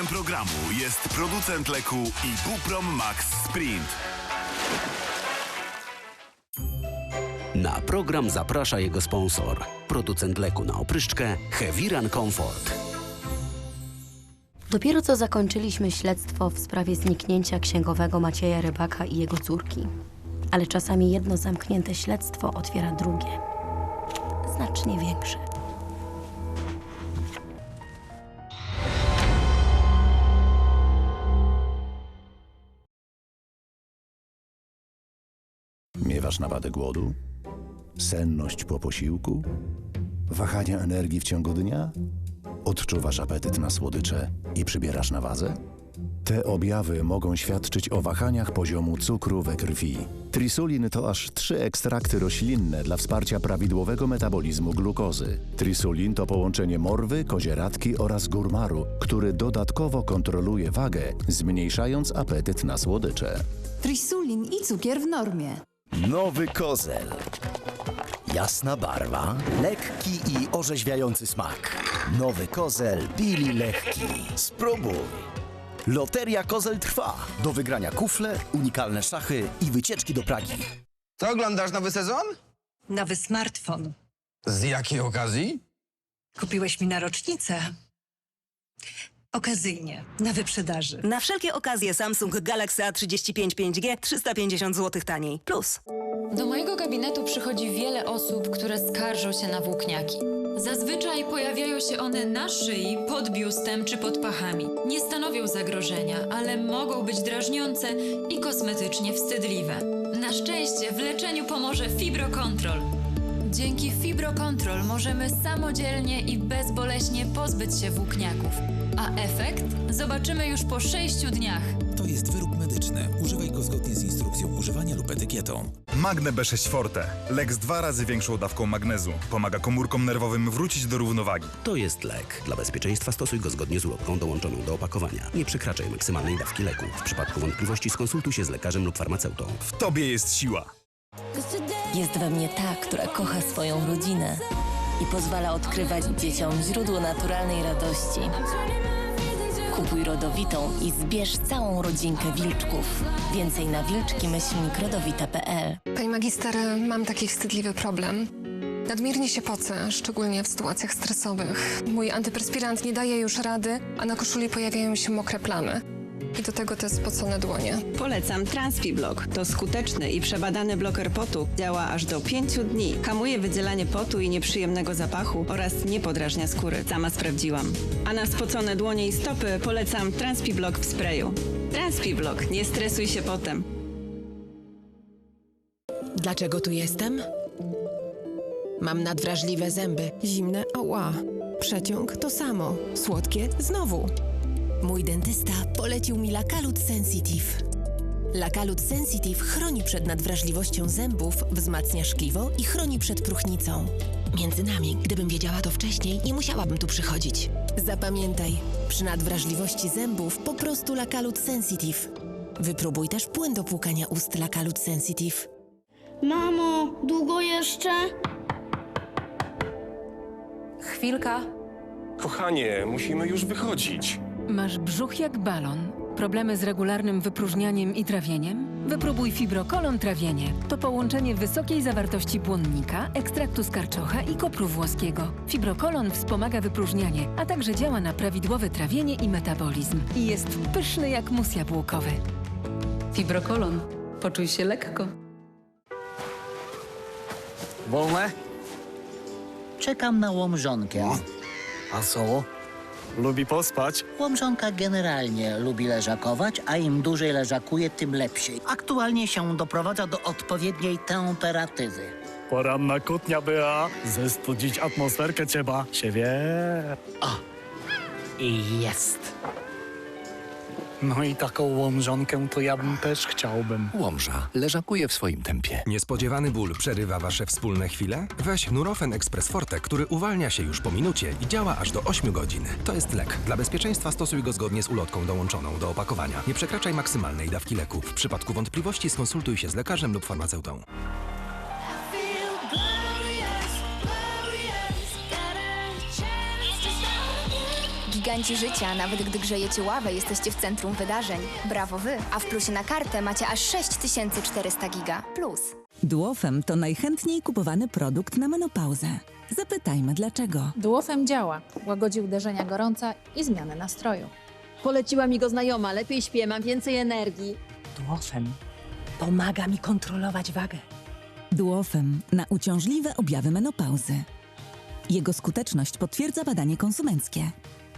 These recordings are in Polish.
Sponsorem programu jest producent leku Ibuprom Max Sprint. Na program zaprasza jego sponsor, producent leku na opryszczkę Heviran Comfort. Dopiero co zakończyliśmy śledztwo w sprawie zniknięcia księgowego Macieja Rybaka i jego córki. Ale czasami jedno zamknięte śledztwo otwiera drugie. Znacznie większe. Miewasz napadę głodu? Senność po posiłku? Wahania energii w ciągu dnia? Odczuwasz apetyt na słodycze i przybierasz na wadze? Te objawy mogą świadczyć o wahaniach poziomu cukru we krwi. Trisulin to aż trzy ekstrakty roślinne dla wsparcia prawidłowego metabolizmu glukozy. Trisulin to połączenie morwy, kozieradki oraz górmaru, który dodatkowo kontroluje wagę, zmniejszając apetyt na słodycze. Trisulin i cukier w normie. Nowy kozel. Jasna barwa, lekki i orzeźwiający smak. Nowy kozel Billy Lekki. Spróbuj. Loteria Kozel trwa. Do wygrania kufle, unikalne szachy i wycieczki do Pragi. Co oglądasz nowy sezon? Nowy smartfon. Z jakiej okazji? Kupiłeś mi na rocznicę. Okazyjnie, na wyprzedaży. Na wszelkie okazje Samsung Galaxy A35 5G 350 zł taniej. Plus. Do mojego gabinetu przychodzi wiele osób, które skarżą się na włókniaki. Zazwyczaj pojawiają się one na szyi, pod biustem czy pod pachami. Nie stanowią zagrożenia, ale mogą być drażniące i kosmetycznie wstydliwe. Na szczęście w leczeniu pomoże Fibrocontrol. Dzięki Fibrocontrol możemy samodzielnie i bezboleśnie pozbyć się włókniaków. A efekt zobaczymy już po 6 dniach. To jest wyrób medyczny. Używaj go zgodnie z instrukcją używania lub etykietą. Magne B6 Forte. Lek z dwa razy większą dawką magnezu. Pomaga komórkom nerwowym wrócić do równowagi. To jest lek. Dla bezpieczeństwa stosuj go zgodnie z ulotką dołączoną do opakowania. Nie przekraczaj maksymalnej dawki leku. W przypadku wątpliwości skonsultuj się z lekarzem lub farmaceutą. W tobie jest siła. Jest we mnie ta, która kocha swoją rodzinę i pozwala odkrywać dzieciom źródło naturalnej radości. Kupuj rodowitą i zbierz całą rodzinkę wilczków. Więcej na wilczki-rodowita.pl Pani magister, mam taki wstydliwy problem. Nadmiernie się pocę, szczególnie w sytuacjach stresowych. Mój antyperspirant nie daje już rady, a na koszuli pojawiają się mokre plamy. I do tego te spocone dłonie. Polecam TransfiBlock. To skuteczny i przebadany bloker potu. Działa aż do 5 dni. Hamuje wydzielanie potu i nieprzyjemnego zapachu oraz nie podrażnia skóry. Sama sprawdziłam. A na spocone dłonie i stopy polecam TransfiBlock w sprayu. TransfiBlock. Nie stresuj się potem. Dlaczego tu jestem? Mam nadwrażliwe zęby. Zimne, ała. Przeciąg to samo. Słodkie znowu. Mój dentysta polecił mi Lakalut Sensitive. Lakalut Sensitive chroni przed nadwrażliwością zębów, wzmacnia szkliwo i chroni przed próchnicą. Między nami, gdybym wiedziała to wcześniej, nie musiałabym tu przychodzić. Zapamiętaj, przy nadwrażliwości zębów po prostu Lakalut Sensitive. Wypróbuj też płyn do płukania ust Lakalut Sensitive. Mamo, długo jeszcze? Chwilka. Kochanie, musimy już wychodzić. Masz brzuch jak balon, problemy z regularnym wypróżnianiem i trawieniem? Wypróbuj Fibrokolon Trawienie. To połączenie wysokiej zawartości błonnika, ekstraktu z karczocha i kopru włoskiego. Fibrokolon wspomaga wypróżnianie, a także działa na prawidłowe trawienie i metabolizm. I jest pyszny jak mus jabłkowy. Fibrokolon. Poczuj się lekko. Wolne? Czekam na łomżonkę. A co? Lubi pospać? Łomżonka generalnie lubi leżakować, a im dłużej leżakuje, tym lepsiej. Aktualnie się doprowadza do odpowiedniej temperatury. Poranna kutnia była. Zestudzić atmosferkę trzeba. Się wie. O, i jest. No i taką łomżonkę to ja bym też chciałbym. Łomża leżakuje w swoim tempie. Niespodziewany ból przerywa wasze wspólne chwile? Weź Nurofen Express Forte, który uwalnia się już po minucie i działa aż do 8 godzin. To jest lek. Dla bezpieczeństwa stosuj go zgodnie z ulotką dołączoną do opakowania. Nie przekraczaj maksymalnej dawki leku. W przypadku wątpliwości skonsultuj się z lekarzem lub farmaceutą. Giganci życia, nawet gdy grzejecie ławę, jesteście w centrum wydarzeń. Brawo wy! A w plusie na kartę macie aż 6400 giga. Plus. Duofem to najchętniej kupowany produkt na menopauzę. Zapytajmy dlaczego. Duofem działa. Łagodzi uderzenia gorąca i zmianę nastroju. Poleciła mi go znajoma, lepiej śpię, mam więcej energii. Duofem pomaga mi kontrolować wagę. Duofem na uciążliwe objawy menopauzy. Jego skuteczność potwierdza badanie konsumenckie.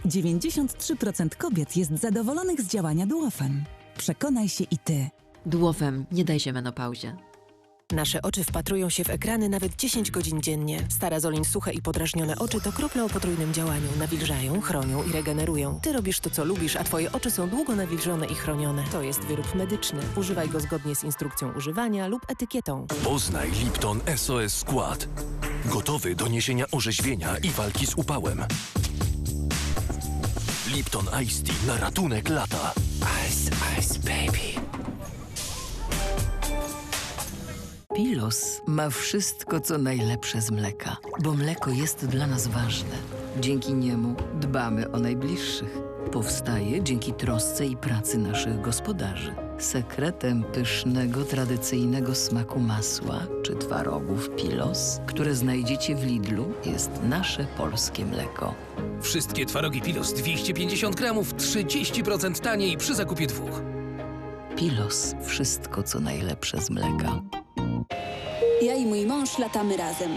93% kobiet jest zadowolonych z działania Duofem. Przekonaj się i ty. Duofem nie daj się menopauzie. Nasze oczy wpatrują się w ekrany nawet 10 godzin dziennie. Starazolin suche i podrażnione oczy to krople o potrójnym działaniu. Nawilżają, chronią i regenerują. Ty robisz to, co lubisz, a twoje oczy są długo nawilżone i chronione. To jest wyrób medyczny. Używaj go zgodnie z instrukcją używania lub etykietą. Poznaj Lipton SOS Skład. Gotowy do niesienia orzeźwienia i walki z upałem. Lipton Ice Tea na ratunek lata. Ice, ice, baby. Pilos ma wszystko, co najlepsze z mleka, bo mleko jest dla nas ważne. Dzięki niemu dbamy o najbliższych. Powstaje dzięki trosce i pracy naszych gospodarzy. Sekretem pysznego, tradycyjnego smaku masła czy twarogów Pilos, które znajdziecie w Lidlu, jest nasze polskie mleko. Wszystkie twarogi Pilos 250 gramów 30% taniej przy zakupie dwóch. Pilos, wszystko, co najlepsze z mleka. Ja i mój mąż latamy razem.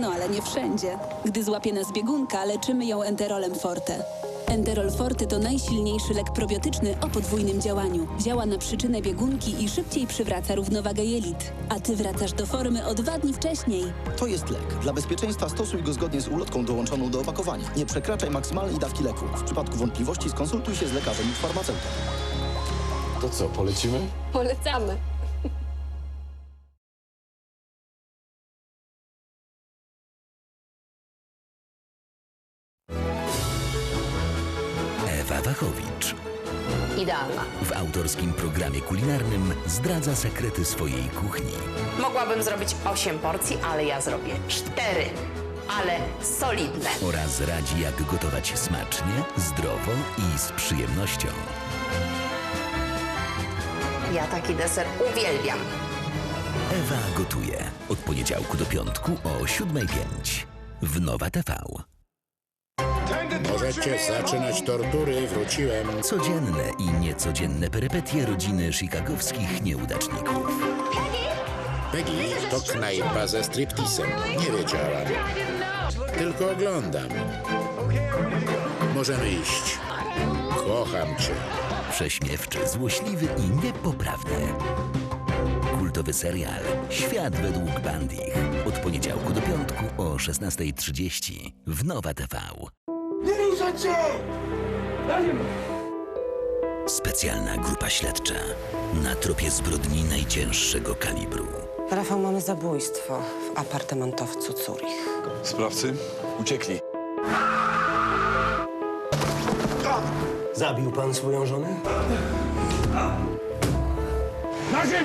No ale nie wszędzie. Gdy złapie nas biegunka, leczymy ją enterolem forte. Enterol forte to najsilniejszy lek probiotyczny o podwójnym działaniu. Działa na przyczynę biegunki i szybciej przywraca równowagę jelit. A ty wracasz do formy o dwa dni wcześniej. To jest lek. Dla bezpieczeństwa stosuj go zgodnie z ulotką dołączoną do opakowania. Nie przekraczaj maksymalnej dawki leku. W przypadku wątpliwości skonsultuj się z lekarzem lub farmaceutą. To co, polecimy? Polecamy. Autorskim programie kulinarnym zdradza sekrety swojej kuchni. Mogłabym zrobić 8 porcji, ale ja zrobię 4. Ale solidne. Oraz radzi, jak gotować smacznie, zdrowo i z przyjemnością. Ja taki deser uwielbiam. Ewa gotuje. Od poniedziałku do piątku o 7.05 w Nowa TV. Możecie zaczynać tortury, wróciłem. Codzienne i niecodzienne perypetie rodziny chicagowskich nieudaczników. Peggy to knajpa ze striptisem. Nie wiedziałam. Tylko oglądam. Możemy iść. Kocham cię. Prześmiewczy, złośliwy i niepoprawny. Kultowy serial Świat według Bandich. Od poniedziałku do piątku o 16.30 w Nowa TV. Ruszacie! Specjalna grupa śledcza na tropie zbrodni najcięższego kalibru. Rafał, mamy zabójstwo w apartamentowcu Zurich. Sprawcy uciekli. Zabił pan swoją żonę?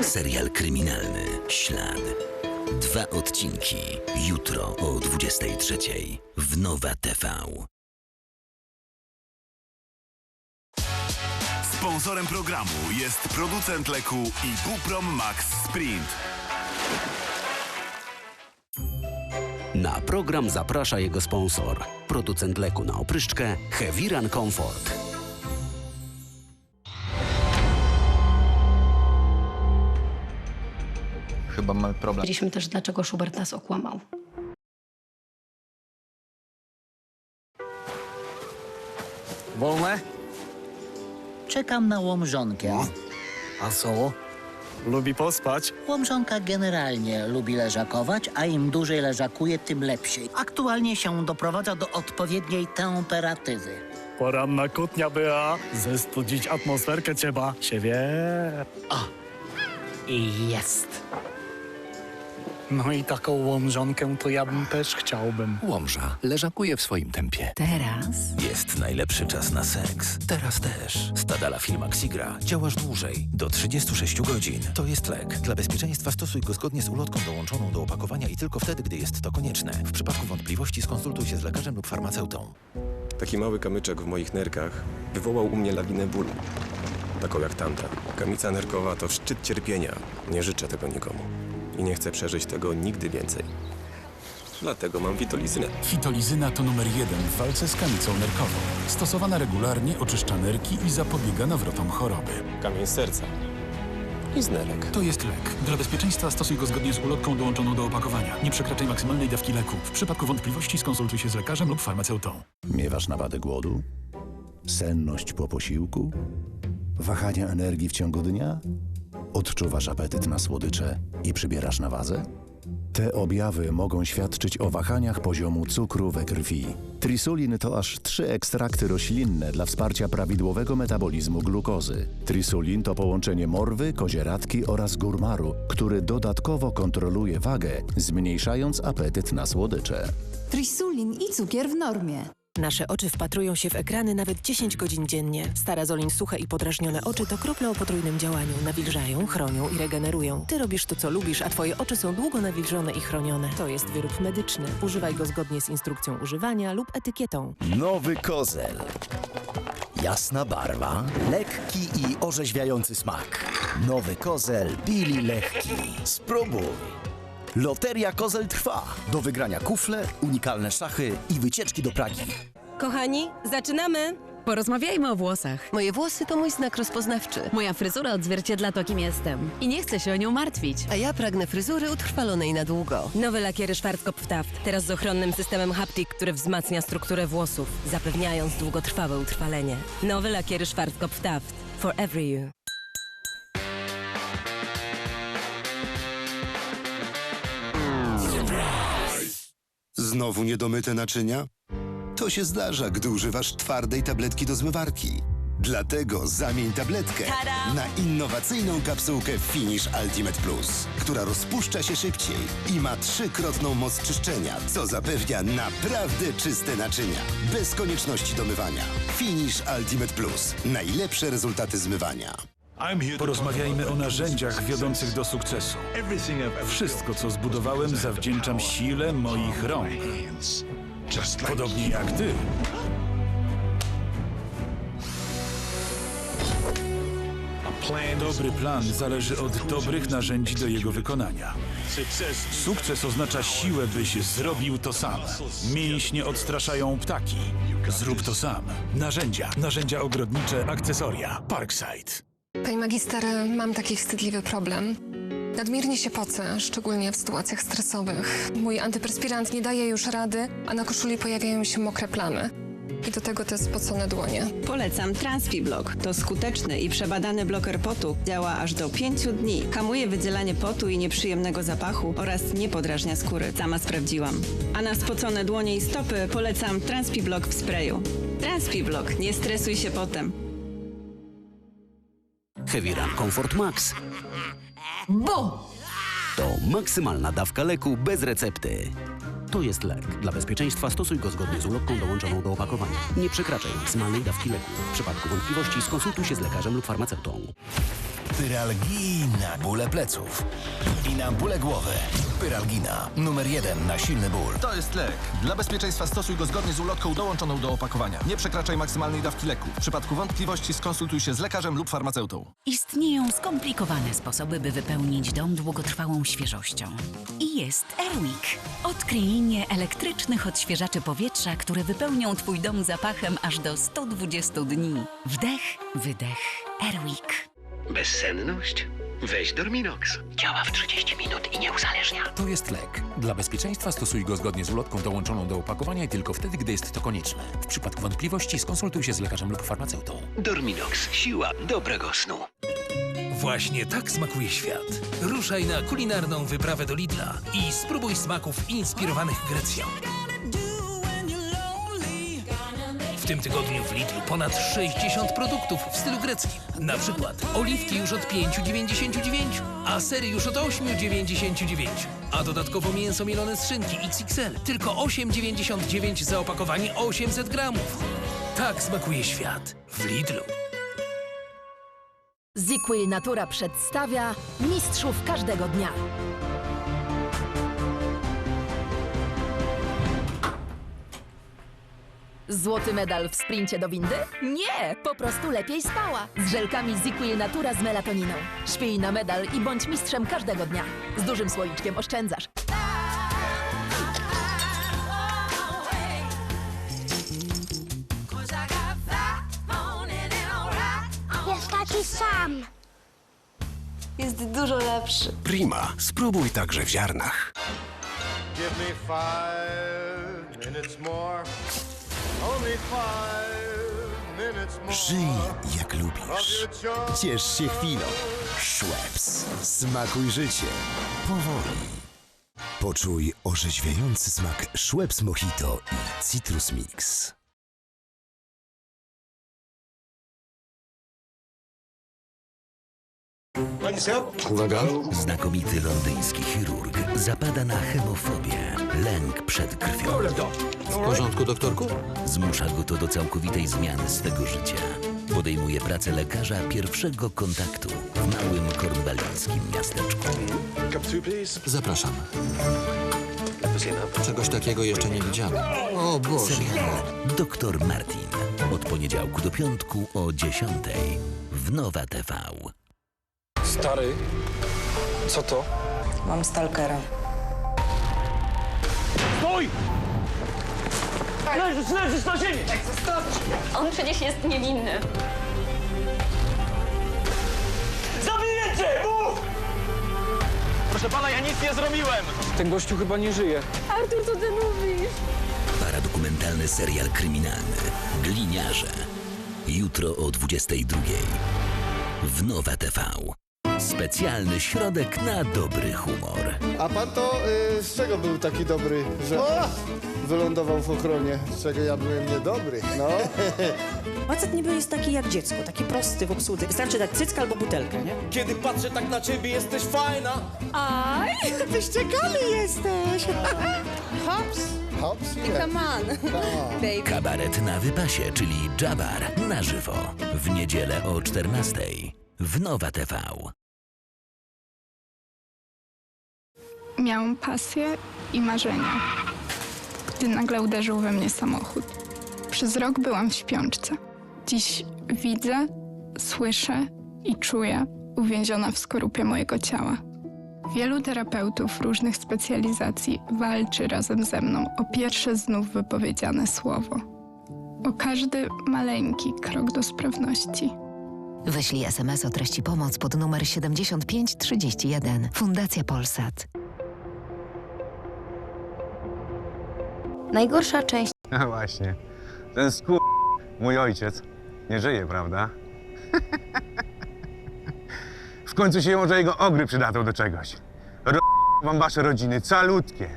Serial kryminalny Ślad. Dwa odcinki. Jutro o 23.00 w Nowa TV. Sponsorem programu jest producent leku Ibuprom Max Sprint. Na program zaprasza jego sponsor. Producent leku na opryszczkę Heviran Comfort. Chyba mamy problem. Wiedzieliśmy też, dlaczego Schubert nas okłamał. Wolne? Czekam na łomżonkę. A co? Lubi pospać? Łomżonka generalnie lubi leżakować, a im dłużej leżakuje, tym lepsiej. Aktualnie się doprowadza do odpowiedniej temperatury. Poranna kutnia była. Zestudzić atmosferkę trzeba. Się wie. I jest. No i taką łomżonkę to ja bym też chciałbym. Łomża leżakuje w swoim tempie. Teraz Jest najlepszy czas na seks. Teraz też. Stadala Filmaxigra. Działasz dłużej. Do 36 godzin. To jest lek. Dla bezpieczeństwa stosuj go zgodnie z ulotką dołączoną do opakowania i tylko wtedy, gdy jest to konieczne. W przypadku wątpliwości skonsultuj się z lekarzem lub farmaceutą. Taki mały kamyczek w moich nerkach wywołał u mnie lawinę bólu. Taką jak tamta. Kamica nerkowa to szczyt cierpienia. Nie życzę tego nikomu. I nie chcę przeżyć tego nigdy więcej. Dlatego mam witolizynę. Fitolizyna to numer jeden w walce z kamicą nerkową. Stosowana regularnie oczyszcza nerki i zapobiega nawrotom choroby. Kamień serca. I z nerek. To jest lek. Dla bezpieczeństwa stosuj go zgodnie z ulotką dołączoną do opakowania. Nie przekraczaj maksymalnej dawki leku. W przypadku wątpliwości skonsultuj się z lekarzem lub farmaceutą. Miewasz nawadę głodu? Senność po posiłku? Wahania energii w ciągu dnia? Odczuwasz apetyt na słodycze i przybierasz na wadze? Te objawy mogą świadczyć o wahaniach poziomu cukru we krwi. Trisulin to aż trzy ekstrakty roślinne dla wsparcia prawidłowego metabolizmu glukozy. Trisulin to połączenie morwy, kozieradki oraz górmaru, który dodatkowo kontroluje wagę, zmniejszając apetyt na słodycze. Trisulin i cukier w normie. Nasze oczy wpatrują się w ekrany nawet 10 godzin dziennie. Starazolin suche i podrażnione oczy to krople o potrójnym działaniu. Nawilżają, chronią i regenerują. Ty robisz to, co lubisz, a twoje oczy są długo nawilżone i chronione. To jest wyrób medyczny. Używaj go zgodnie z instrukcją używania lub etykietą. Nowy kozel. Jasna barwa, lekki i orzeźwiający smak. Nowy kozel Billy Lekki. Spróbuj. Loteria Kozel trwa. Do wygrania kufle, unikalne szachy i wycieczki do Pragi. Kochani, zaczynamy! Porozmawiajmy o włosach. Moje włosy to mój znak rozpoznawczy. Moja fryzura odzwierciedla to, kim jestem. I nie chcę się o nią martwić. A ja pragnę fryzury utrwalonej na długo. Nowe lakiery Schwarzkopf Taft. Teraz z ochronnym systemem Haptik, który wzmacnia strukturę włosów, zapewniając długotrwałe utrwalenie. Nowe lakiery Schwarzkopf Taft. For every you. Znowu niedomyte naczynia? To się zdarza, gdy używasz twardej tabletki do zmywarki. Dlatego zamień tabletkę na innowacyjną kapsułkę Finish Ultimate Plus, która rozpuszcza się szybciej i ma trzykrotną moc czyszczenia, co zapewnia naprawdę czyste naczynia, bez konieczności domywania. Finish Ultimate Plus. Najlepsze rezultaty zmywania. Porozmawiajmy o narzędziach wiodących do sukcesu. Wszystko, co zbudowałem, zawdzięczam sile moich rąk. Podobnie jak ty. Dobry plan zależy od dobrych narzędzi do jego wykonania. Sukces oznacza siłę, byś zrobił to sam. Mięśnie odstraszają ptaki. Zrób to sam. Narzędzia, narzędzia ogrodnicze, akcesoria. Parkside. Pani magister, mam taki wstydliwy problem. Nadmiernie się pocę, szczególnie w sytuacjach stresowych. Mój antyperspirant nie daje już rady, a na koszuli pojawiają się mokre plamy. I do tego te spocone dłonie. Polecam TranspiBlock. To skuteczny i przebadany bloker potu. Działa aż do 5 dni. Hamuje wydzielanie potu i nieprzyjemnego zapachu oraz nie podrażnia skóry. Sama sprawdziłam. A na spocone dłonie i stopy polecam TranspiBlock w sprayu. TranspiBlock. Nie stresuj się potem. Heavy Run Comfort Max Bu! to maksymalna dawka leku bez recepty. To jest lek. Dla bezpieczeństwa stosuj go zgodnie z ulotką dołączoną do opakowania. Nie przekraczaj maksymalnej dawki leku. W przypadku wątpliwości skonsultuj się z lekarzem lub farmaceutą. Pyralgina. Bóle pleców. I na bóle głowy. Pyralgina. Numer jeden na silny ból. To jest lek. Dla bezpieczeństwa stosuj go zgodnie z ulotką dołączoną do opakowania. Nie przekraczaj maksymalnej dawki leku. W przypadku wątpliwości skonsultuj się z lekarzem lub farmaceutą. Istnieją skomplikowane sposoby, by wypełnić dom długotrwałą świeżością. I jest Airwick. Odkryj linię elektrycznych odświeżaczy powietrza, które wypełnią Twój dom zapachem aż do 120 dni. Wdech, wydech. Airwick. Bezsenność? Weź Dorminox. Działa w 30 minut i nie uzależnia. To jest lek. Dla bezpieczeństwa stosuj go zgodnie z ulotką dołączoną do opakowania i tylko wtedy, gdy jest to konieczne. W przypadku wątpliwości skonsultuj się z lekarzem lub farmaceutą. Dorminox. Siła dobrego snu. Właśnie tak smakuje świat. Ruszaj na kulinarną wyprawę do Lidla i spróbuj smaków inspirowanych Grecją. Tym tygodniu w Lidlu ponad 60 produktów w stylu greckim. Na przykład oliwki już od 5,99, a sery już od 8,99. A dodatkowo mięso mielone z szynki XXL. Tylko 8,99 za opakowanie 800 gramów. Tak smakuje świat w Lidlu. Zikwi Natura przedstawia Mistrzów każdego dnia. Złoty medal w sprincie do windy? Nie, po prostu lepiej spała. Z żelkami ZQL Natura z melatoniną. Śpij na medal i bądź mistrzem każdego dnia. Z dużym słoiczkiem oszczędzasz. Jest taki sam. Jest dużo lepszy. Prima. Spróbuj także w ziarnach. Give me five minutes more. Żyj jak lubisz. Ciesz się chwilą. Schweppes. Smakuj życie. Powoli. Poczuj orzeźwiający smak Schweppes Mojito i Citrus Mix. Uwaga! Znakomity londyński chirurg zapada na hemofobię, lęk przed krwią. W porządku, doktorku? Zmusza go to do całkowitej zmiany swego życia. Podejmuje pracę lekarza pierwszego kontaktu w małym kornwalińskim miasteczku. Zapraszam. Czegoś takiego jeszcze nie widziałem. O Boże. Serial Doktor Martin. Od poniedziałku do piątku o 10 w Nowa TV. Stary, co to? Mam stalkera. Stój! Leżysz, leżysz na ziemi! On przecież jest niewinny. Zabiję cię! Mów! Proszę pana, ja nic nie zrobiłem! Ten gościu chyba nie żyje. Artur, co ty mówisz? Paradokumentalny serial kryminalny Gliniarze. Jutro o 22 w Nowa TV. Specjalny środek na dobry humor. A pan to y, z czego był taki dobry, że wylądował w ochronie? Z czego ja byłem niedobry, no. Facet niby jest taki jak dziecko, taki prosty w obsłudze. Wystarczy dać cycka albo butelkę, nie? Kiedy patrzę tak na ciebie, jesteś fajna! Aj, wyściekany jesteś! Hops, hops. Come on, baby. Kabaret na wypasie, czyli Jabar na żywo. W niedzielę o 14 w Nowa TV. Miałam pasję i marzenia, gdy nagle uderzył we mnie samochód. Przez rok byłam w śpiączce. Dziś widzę, słyszę i czuję uwięziona w skorupie mojego ciała. Wielu terapeutów różnych specjalizacji walczy razem ze mną o pierwsze znów wypowiedziane słowo. O każdy maleńki krok do sprawności. Wyślij SMS o treści pomoc pod numer 7531. Fundacja Polsat. Najgorsza część No właśnie. Ten skur... mój ojciec, nie żyje, prawda? w końcu się może jego ogry przydadzą do czegoś. Ro... wam wasze rodziny, calutkie.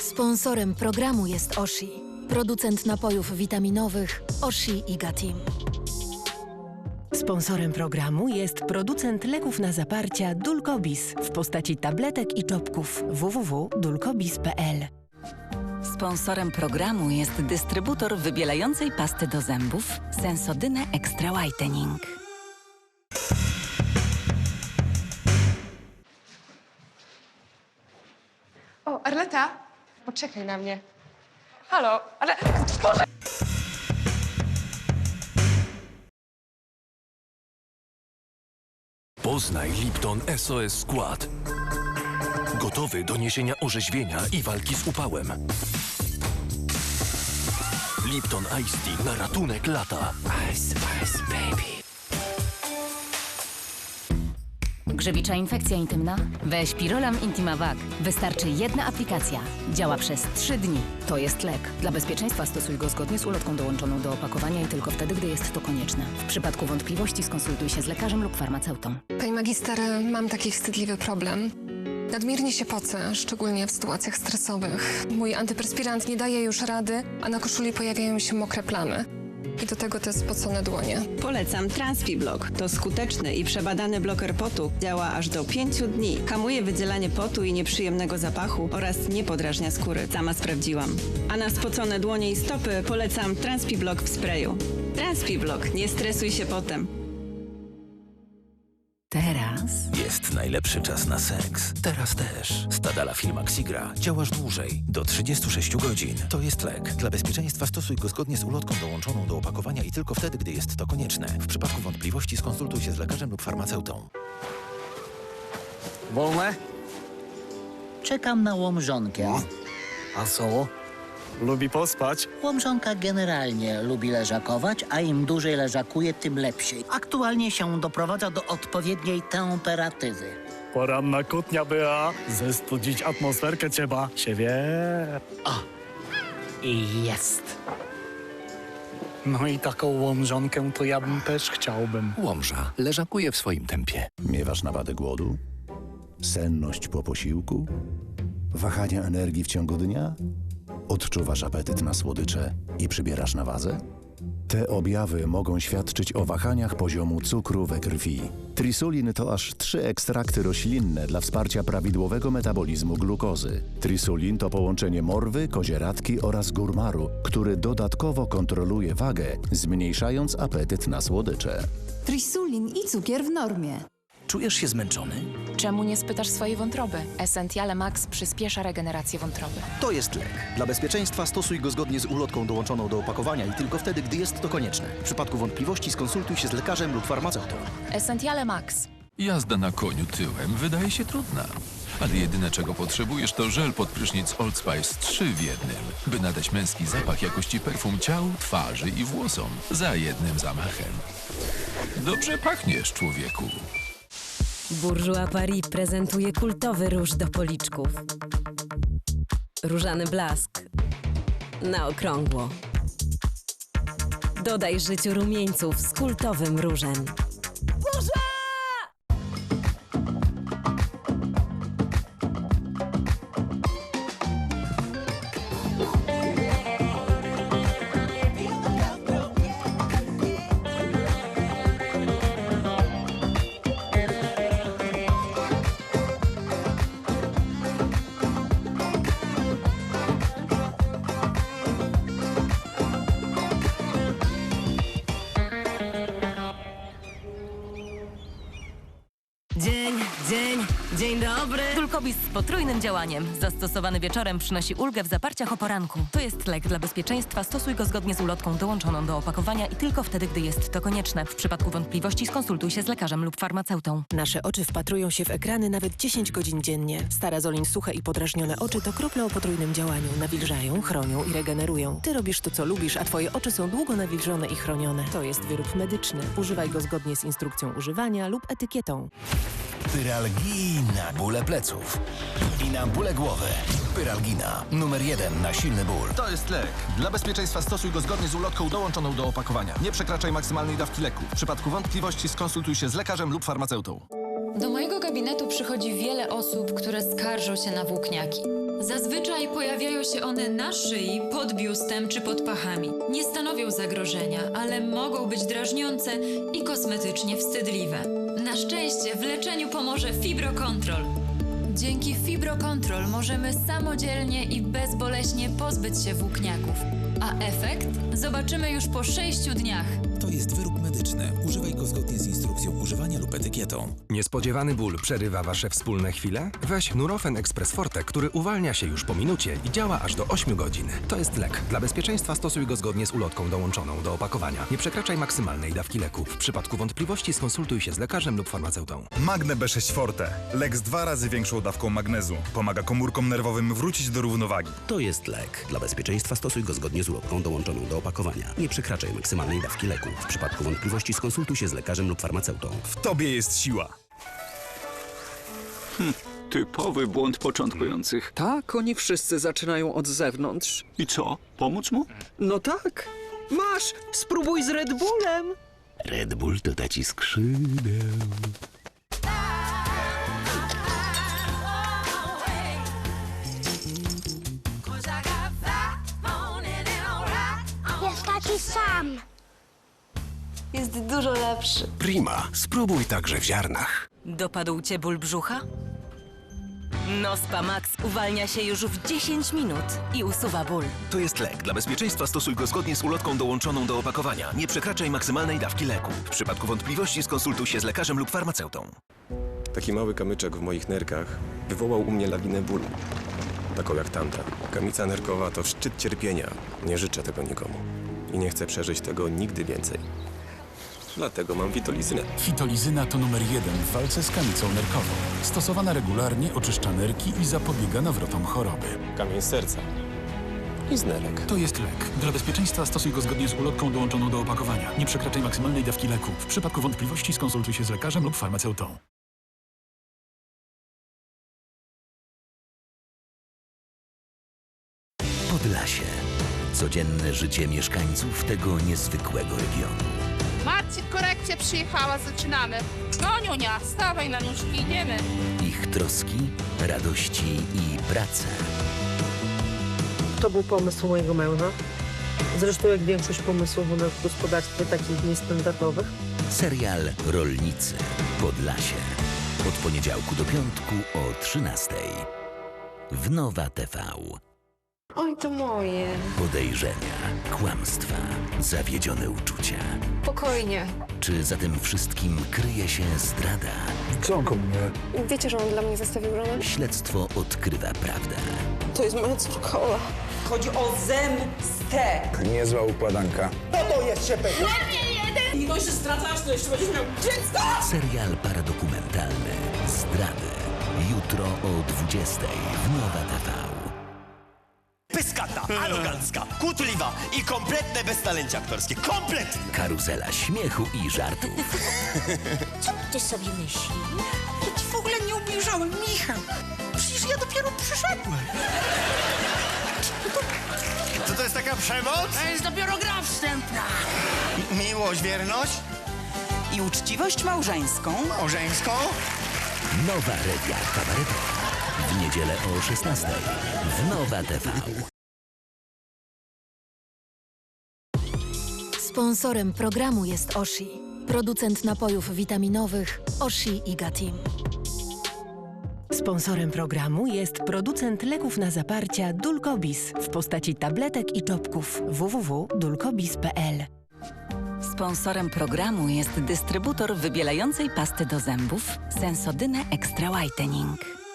Sponsorem programu jest Oshi, producent napojów witaminowych Oshi i Gatim. Sponsorem programu jest producent leków na zaparcia Dulcobis w postaci tabletek i czopków www.dulcobis.pl. Sponsorem programu jest dystrybutor wybielającej pasty do zębów Sensodyne Extra Whitening. O, Arleta, poczekaj na mnie. Halo, ale... Boże! Poznaj Lipton SOS Skład. Gotowy do niesienia orzeźwienia i walki z upałem. Lipton Ice Tea na ratunek lata. Ice, ice, baby. Grzewicza infekcja intymna? Weź Pirolam Intimavac. Wystarczy jedna aplikacja. Działa przez 3 dni. To jest lek. Dla bezpieczeństwa stosuj go zgodnie z ulotką dołączoną do opakowania i tylko wtedy, gdy jest to konieczne. W przypadku wątpliwości skonsultuj się z lekarzem lub farmaceutą. Pani magister, mam taki wstydliwy problem. Nadmiernie się pocę, szczególnie w sytuacjach stresowych. Mój antyperspirant nie daje już rady, a na koszuli pojawiają się mokre plamy. I do tego te spocone dłonie. Polecam Transfiblock. To skuteczny i przebadany bloker potu. Działa aż do 5 dni. Hamuje wydzielanie potu i nieprzyjemnego zapachu oraz nie podrażnia skóry. Sama sprawdziłam. A na spocone dłonie i stopy polecam Transpiblock w sprayu. Transpiblock, nie stresuj się potem. Teraz Jest najlepszy czas na seks. Teraz też. Stadala Filmaxigra. Działasz dłużej. Do 36 godzin. To jest lek. Dla bezpieczeństwa stosuj go zgodnie z ulotką dołączoną do opakowania i tylko wtedy, gdy jest to konieczne. W przypadku wątpliwości skonsultuj się z lekarzem lub farmaceutą. Wolne? Czekam na łomżonkę. A co? Lubi pospać? Łomżonka generalnie lubi leżakować, a im dłużej leżakuje, tym lepsiej. Aktualnie się doprowadza do odpowiedniej temperatury. Poranna kutnia była. Zestudzić atmosferkę trzeba. Się wie. I jest. No i taką łomżonkę to ja bym też chciałbym. Łomża leżakuje w swoim tempie. Miewasz napady głodu? Senność po posiłku? Wahania energii w ciągu dnia? Odczuwasz apetyt na słodycze i przybierasz na wadze? Te objawy mogą świadczyć o wahaniach poziomu cukru we krwi. Trisulin to aż trzy ekstrakty roślinne dla wsparcia prawidłowego metabolizmu glukozy. Trisulin to połączenie morwy, kozieradki oraz gurmaru, który dodatkowo kontroluje wagę, zmniejszając apetyt na słodycze. Trisulin i cukier w normie. Czujesz się zmęczony? Czemu nie spytasz swojej wątroby? Essentiale Max przyspiesza regenerację wątroby. To jest lek. Dla bezpieczeństwa stosuj go zgodnie z ulotką dołączoną do opakowania i tylko wtedy, gdy jest to konieczne. W przypadku wątpliwości skonsultuj się z lekarzem lub farmaceutą. Essentiale Max. Jazda na koniu tyłem wydaje się trudna. Ale jedyne czego potrzebujesz to żel pod prysznic Old Spice 3 w jednym, by nadać męski zapach jakości perfum ciału, twarzy i włosom za jednym zamachem. Dobrze pachniesz, człowieku. Bourjois Paris prezentuje kultowy róż do policzków. Różany blask. Na okrągło. Dodaj życiu rumieńców z kultowym różem. Dzień, dzień, dzień dobry. Dulkobis z potrójnym działaniem. Zastosowany wieczorem przynosi ulgę w zaparciach o poranku. To jest lek dla bezpieczeństwa. Stosuj go zgodnie z ulotką dołączoną do opakowania i tylko wtedy, gdy jest to konieczne. W przypadku wątpliwości skonsultuj się z lekarzem lub farmaceutą. Nasze oczy wpatrują się w ekrany nawet 10 godzin dziennie. Starazolin suche i podrażnione oczy to krople o potrójnym działaniu. Nawilżają, chronią i regenerują. Ty robisz to, co lubisz, a twoje oczy są długo nawilżone i chronione. To jest wyrób medyczny. Używaj go zgodnie z instrukcją używania lub etykietą. Pyralgii na bóle pleców i na bóle głowy. Pyralgina. Numer jeden na silny ból. To jest lek. Dla bezpieczeństwa stosuj go zgodnie z ulotką dołączoną do opakowania. Nie przekraczaj maksymalnej dawki leku. W przypadku wątpliwości skonsultuj się z lekarzem lub farmaceutą. Do mojego gabinetu przychodzi wiele osób, które skarżą się na włókniaki. Zazwyczaj pojawiają się one na szyi, pod biustem czy pod pachami. Nie stanowią zagrożenia, ale mogą być drażniące i kosmetycznie wstydliwe. Na szczęście w leczeniu pomoże Fibrocontrol. Dzięki Fibrocontrol możemy samodzielnie i bezboleśnie pozbyć się włókniaków. A efekt zobaczymy już po 6 dniach. To jest wyrób medyczny. Używaj go zgodnie z instrukcją używania lub etykietą. Niespodziewany ból przerywa wasze wspólne chwile? Weź Nurofen Express Forte, który uwalnia się już po minucie i działa aż do 8 godzin. To jest lek. Dla bezpieczeństwa stosuj go zgodnie z ulotką dołączoną do opakowania. Nie przekraczaj maksymalnej dawki leku. W przypadku wątpliwości skonsultuj się z lekarzem lub farmaceutą. Magne B6 Forte. Lek z dwa razy większą dawką magnezu. Pomaga komórkom nerwowym wrócić do równowagi. To jest lek. Dla bezpieczeństwa stosuj go zgodnie z ulotką dołączoną do opakowania. Nie przekraczaj maksymalnej dawki leku. W przypadku wątpliwości skonsultuj się z lekarzem lub farmaceutą. W tobie jest siła. Hm, typowy błąd początkujących. Tak, oni wszyscy zaczynają od zewnątrz. I co? Pomóc mu? No tak. Masz, spróbuj z Red Bullem. Red Bull to da ci skrzydeł. Jest taki sam. Jest dużo lepszy. Prima. Spróbuj także w ziarnach. Dopadł cię ból brzucha? Nospa Max uwalnia się już w 10 minut i usuwa ból. To jest lek. Dla bezpieczeństwa stosuj go zgodnie z ulotką dołączoną do opakowania. Nie przekraczaj maksymalnej dawki leku. W przypadku wątpliwości skonsultuj się z lekarzem lub farmaceutą. Taki mały kamyczek w moich nerkach wywołał u mnie lawinę bólu. Taką jak tamta. Kamica nerkowa to szczyt cierpienia. Nie życzę tego nikomu. I nie chcę przeżyć tego nigdy więcej. Dlatego mam witolizynę. Fitolizyna to numer jeden w walce z kamicą nerkową. Stosowana regularnie oczyszcza nerki i zapobiega nawrotom choroby. Kamień serca. I z nerek. To jest lek. Dla bezpieczeństwa stosuj go zgodnie z ulotką dołączoną do opakowania. Nie przekraczaj maksymalnej dawki leku. W przypadku wątpliwości skonsultuj się z lekarzem lub farmaceutą. Podlasie. Codzienne życie mieszkańców tego niezwykłego regionu. Marcin, korekcja przyjechała, zaczynamy. No, Niunia, stawaj na nóżki, idziemy. Ich troski, radości i prace. To był pomysł mojego męża. Zresztą jak większość pomysłów u nas w gospodarstwie takich niestandardowych. Serial Rolnicy. Podlasie. Od poniedziałku do piątku o 13. W Nowa TV. Oj, to moje. Podejrzenia, kłamstwa, zawiedzione uczucia. Spokojnie. Czy za tym wszystkim kryje się zdrada? Co on kombinuje? Wiecie, że on dla mnie zostawił żonę? Śledztwo odkrywa prawdę. To jest moja córka Ola. Chodzi o zemstę. Niezła układanka. No to jest się pewnie. jeden! I no się zdradzasz, to jeszcze będziesz miał dziecko! Serial paradokumentalny Zdrady. Jutro o 20 w Nowa TV. Pyskata, arogancka, kłótliwa i kompletne beztalencie aktorskie. Kompletnie! Karuzela śmiechu i żartów. Co ty sobie myślisz? Ja ci w ogóle nie ubliżałem, Michał. Przecież ja dopiero przyszedłem. To, to jest taka przemoc? To jest dopiero gra wstępna. Miłość, wierność? I uczciwość małżeńską. Małżeńską? Nowa redia kabaretowa. W niedzielę o 16 w Nowa TV. Sponsorem programu jest Oshi, producent napojów witaminowych Oshi i Gatim. Sponsorem programu jest producent leków na zaparcia Dulcobis w postaci tabletek i czopków www.dulcobis.pl. Sponsorem programu jest dystrybutor wybielającej pasty do zębów Sensodyne Extra Whitening.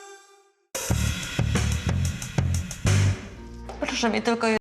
Proszę mnie tylko